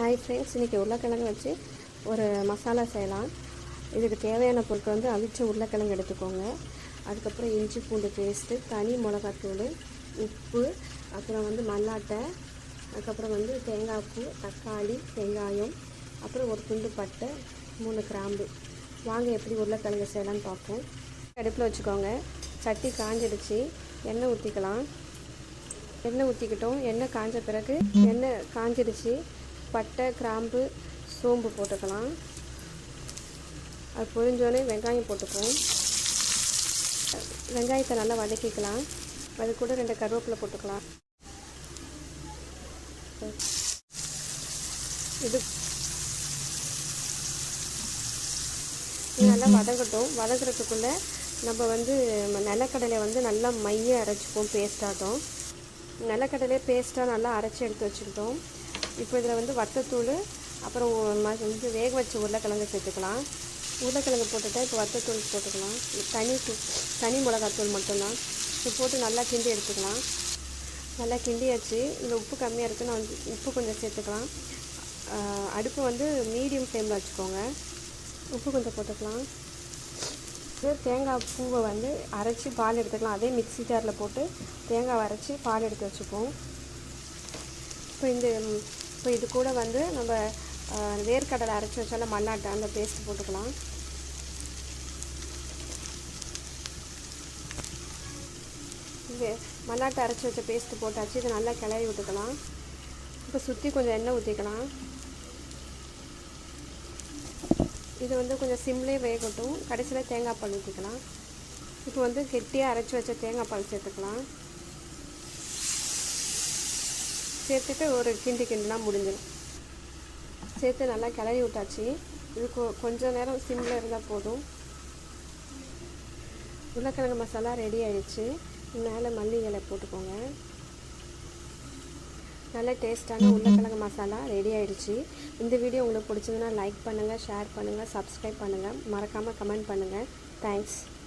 Hi friends இன்றைக்கி உருளைக்கிழங்கு வச்சு ஒரு மசாலா செய்யலாம். இதுக்கு தேவையான பொருட்கள் வந்து அவிச்ச உருளைக்கிழங்கு எடுத்துக்கோங்க. அதுக்கப்புறம் இஞ்சி பூண்டு பேஸ்ட்டு தனி மிளகாத்தூள் உப்பு அப்புறம் வந்து மல்லாட்டை அதுக்கப்புறம் வந்து தேங்காய் பூ தக்காளி வெங்காயம் அப்புறம் ஒரு துண்டு பட்டை மூணு கிராம்பு. வாங்க எப்படி உருளைக்கிழங்கு செய்யலாம்னு பார்ப்போம். அடுப்பில் வச்சுக்கோங்க. சட்டி காஞ்சிடுச்சு. எண்ணெய் ஊற்றிக்கலாம் எண்ணெய் ஊற்றிக்கிட்டோம் எண்ணெய் காஞ்ச பிறகு எண்ணெய் காஞ்சிடுச்சு. பட்டை கிராம்பு சோம்பு போட்டுக்கலாம். அது பொரிஞ்சோடனே வெங்காயம் போட்டுக்குவோம். வெங்காயத்தை நல்லா வதக்கிக்கலாம். அது கூட ரெண்டு கருவேப்பிலை போட்டுக்கலாம். இது நல்லா வதங்கட்டும். வதங்குறதுக்குள்ளே நம்ம வந்து நிலக்கடலை வந்து நல்லா மைய அரைச்சிப்போம் பேஸ்டாட்டும் நிலக்கடலையே பேஸ்ட்டாக நல்லா அரைச்சி எடுத்து வச்சுக்கிட்டோம். இப்போ இதில் வந்து வத்தத்தூள் அப்புறம் வந்து வேக வச்ச உருளைக்கிழங்கு சேர்த்துக்கலாம். உருளைக்கிழங்கு போட்டுட்டா இப்போ வத்தத்தூள் போட்டுக்கலாம். தனி தனி மிளகாத்தூள் மட்டும்தான். இது போட்டு நல்லா கிண்டி எடுத்துக்கலாம். நல்லா கிண்டியாச்சு. இதில் உப்பு கம்மியாக இருக்குன்னு வந்து உப்பு கொஞ்சம் சேர்த்துக்கலாம். அடுப்பு வந்து மீடியம் ஃப்ளேமில் வச்சுக்கோங்க. உப்பு கொஞ்சம் போட்டுக்கலாம். தேங்காய் பூவை வந்து அரைச்சி பால் எடுத்துக்கலாம். அதே மிக்ஸி ஜாரில் போட்டு தேங்காய் அரைச்சி பால் எடுத்து வச்சுப்போம். இப்போ இந்த இப்போ இது கூட வந்து நம்ம வேர்க்கடலை அரைச்சி வச்சால மல்லாட்டை அந்த பேஸ்ட் போட்டுக்கலாம். இங்கே மல்லாட்டை அரைச்சி வச்ச பேஸ்ட் போட்டாச்சு. இதை நல்லா கிளறி விட்டுக்கலாம். இப்போ சுற்றி கொஞ்சம் எண்ணெய் ஊற்றிக்கலாம் இது வந்து கொஞ்சம் சிம்லே வேகட்டும். கடைசியில் தேங்காய் பால் ஊற்றிக்கலாம் இப்போ வந்து கெட்டியாக அரைச்சி வச்ச தேங்காய் பால் சேர்த்துக்கலாம். சேர்த்துட்டு ஒரு கிண்டி கிண்டினா முடிஞ்சிடும். சேர்த்து நல்லா கிளறி விட்டாச்சு. இது கொ- கொஞ்சம் நேரம் சிம்மில் இருந்தால் போதும். உருளைக்கிழங்கு மசாலா ரெடி ஆயிடுச்சு. மேலே மல்லி இலை போட்டுக்கோங்க. நல்ல டேஸ்ட்டான உருளைக்கிழங்கு மசாலா ரெடி ஆயிடுச்சு. இந்த வீடியோ உங்களுக்கு பிடிச்சதுன்னா லைக் பண்ணுங்கள் ஷேர் பண்ணுங்கள் சப்ஸ்கிரைப் பண்ணுங்கள் மறக்காமல் கமெண்ட் பண்ணுங்கள் தேங்க்ஸ்.